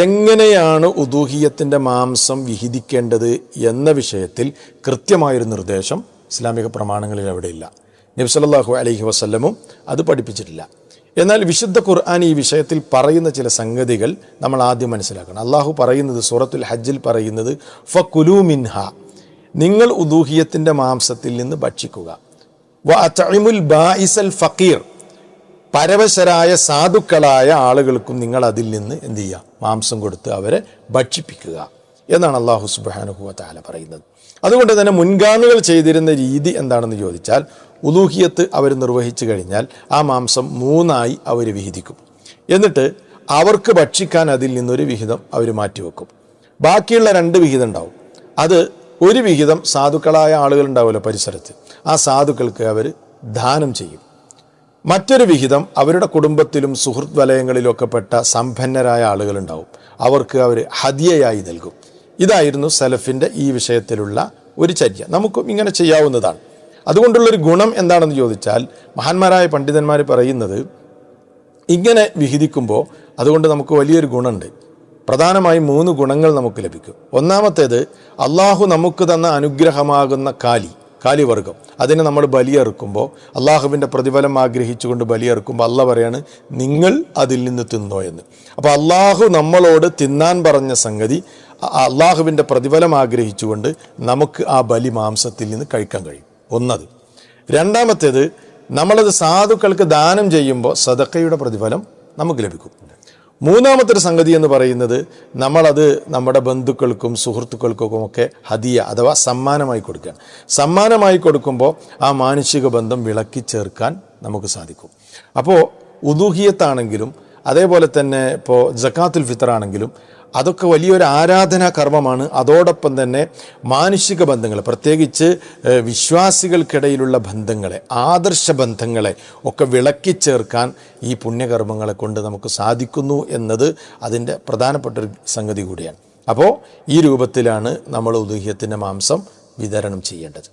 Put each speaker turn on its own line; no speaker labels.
എങ്ങനെയാണ് ഉദൂഹിയത്തിന്റെ മാംസം വിഹിതിക്കേണ്ടത് എന്ന വിഷയത്തിൽ കൃത്യമായൊരു നിർദ്ദേശം ഇസ്ലാമിക പ്രമാണങ്ങളിൽ അവിടെയില്ല. നബ്സലല്ലാഹു അലഹി വസ്ല്ലമും അത് പഠിപ്പിച്ചിട്ടില്ല. എന്നാൽ വിശുദ്ധ ഖുർആൻ ഈ വിഷയത്തിൽ പറയുന്ന ചില സംഗതികൾ നമ്മൾ ആദ്യം മനസ്സിലാക്കണം. അള്ളാഹു പറയുന്നത് സൂറത്തുൽ ഹജ്ജിൽ പറയുന്നത് ഫ കുലു മിൻഹ നിങ്ങൾ ഉദൂഹിയത്തിന്റെ മാംസത്തിൽ നിന്ന് ഭക്ഷിക്കുക. വ അച്ചിമുൽ ബായിസൽ ഫക്കീർ പരവശരായ സാധുക്കളായ ആളുകൾക്കും നിങ്ങൾ അതിൽ നിന്ന് എന്ത് ചെയ്യുക മാംസം കൊടുത്ത് അവരെ ഭക്ഷിപ്പിക്കുക എന്നാണ് അള്ളാഹു സുബാനുഹുവ താല പറയുന്നത്. അതുകൊണ്ട് തന്നെ മുൻഗാമികൾ ചെയ്തിരുന്ന രീതി എന്താണെന്ന് ചോദിച്ചാൽ ഉലൂഹിയത്ത് അവർ നിർവഹിച്ചു കഴിഞ്ഞാൽ ആ മാംസം മൂന്നായി അവർ വിഹിതിക്കും. എന്നിട്ട് അവർക്ക് ഭക്ഷിക്കാൻ അതിൽ നിന്നൊരു വിഹിതം അവർ മാറ്റിവെക്കും. ബാക്കിയുള്ള രണ്ട് വിഹിതം ഉണ്ടാവും. അത് ഒരു വിഹിതം സാധുക്കളായ ആളുകൾ ഉണ്ടാവുമല്ലോ പരിസരത്ത്. ആ സാധുക്കൾക്ക് അവർ ദാനം ചെയ്യും. മറ്റൊരു വിഹിതം അവരുടെ കുടുംബത്തിലും സുഹൃത്ത് വലയങ്ങളിലൊക്കെ പെട്ട സമ്പന്നരായ ആളുകളുണ്ടാവും. അവർക്ക് അവർ ഹദിയയായി നൽകും. ഇതായിരുന്നു സലഫിന്റെ ഈ വിഷയത്തിലുള്ള ഒരു ചര്യ. നമുക്കും ഇങ്ങനെ ചെയ്യാവുന്നതാണ്. അതുകൊണ്ടുള്ളൊരു ഗുണം എന്താണെന്ന് ചോദിച്ചാൽ മഹാന്മാരായ പണ്ഡിതന്മാർ പറയുന്നത് ഇങ്ങനെ വിഹിതിക്കുമ്പോൾ അതുകൊണ്ട് നമുക്ക് വലിയൊരു ഗുണമുണ്ട്. പ്രധാനമായും മൂന്ന് ഗുണങ്ങൾ നമുക്ക് ലഭിക്കും. ഒന്നാമത്തേത് അള്ളാഹു നമുക്ക് തന്ന അനുഗ്രഹമാകുന്ന കാലി. കാലിവർഗം. അതിനെ നമ്മൾ ബലിയെറുക്കുമ്പോൾ അള്ളാഹുവിന്റെ പ്രതിഫലം ആഗ്രഹിച്ചുകൊണ്ട് ബലിയെറുക്കുമ്പോൾ അല്ല പറയാണ് നിങ്ങൾ അതിൽ നിന്ന് തിന്നോ എന്ന്. അപ്പോൾ അള്ളാഹു നമ്മളോട് തിന്നാൻ പറഞ്ഞ സംഗതി അള്ളാഹുവിന്റെ പ്രതിഫലം ആഗ്രഹിച്ചുകൊണ്ട് നമുക്ക് ആ ബലി മാംസത്തിൽ നിന്ന് കഴിക്കാൻ കഴിയും. ഒന്നത്. രണ്ടാമത്തേത് നമ്മളത് സാധുക്കൾക്ക് ദാനം ചെയ്യുമ്പോൾ സദക്കയുടെ പ്രതിഫലം നമുക്ക് ലഭിക്കും. മൂന്നാമത്തെ ഒരു സംഗതി എന്ന് പറയുന്നത് നമ്മളത് നമ്മുടെ ബന്ധുക്കൾക്കും സുഹൃത്തുക്കൾക്കും ഒക്കെ ഹദിയ അഥവാ സമ്മാനമായി കൊടുക്കുകയാണ് സമ്മാനമായി കൊടുക്കുമ്പോൾ ആ മാനുഷിക ബന്ധം വിളക്കി ചേർക്കാൻ നമുക്ക് സാധിക്കും. അപ്പോൾ ഉദൂഹിയത്താണെങ്കിലും അതേപോലെ തന്നെ ഇപ്പോൾ ജക്കാത്തുൽ ഫിത്തർ ആണെങ്കിലും അതൊക്കെ വലിയൊരു ആരാധനാ കർമ്മമാണ്. അതോടൊപ്പം തന്നെ മാനുഷിക ബന്ധങ്ങൾ പ്രത്യേകിച്ച് വിശ്വാസികൾക്കിടയിലുള്ള ബന്ധങ്ങളെ ആദർശ ബന്ധങ്ങളെ ഒക്കെ വിളക്കി ചേർക്കാൻ ഈ പുണ്യകർമ്മങ്ങളെ കൊണ്ട് നമുക്ക് സാധിക്കുന്നു എന്നത് അതിന്റെ പ്രധാനപ്പെട്ട ഒരു സംഗതി കൂടിയാണ്. അപ്പോൾ ഈ രൂപത്തിലാണ് നമ്മൾ ഉദുഹ്യത്തിന്റെ മാംസം വിതരണം ചെയ്യേണ്ടത്.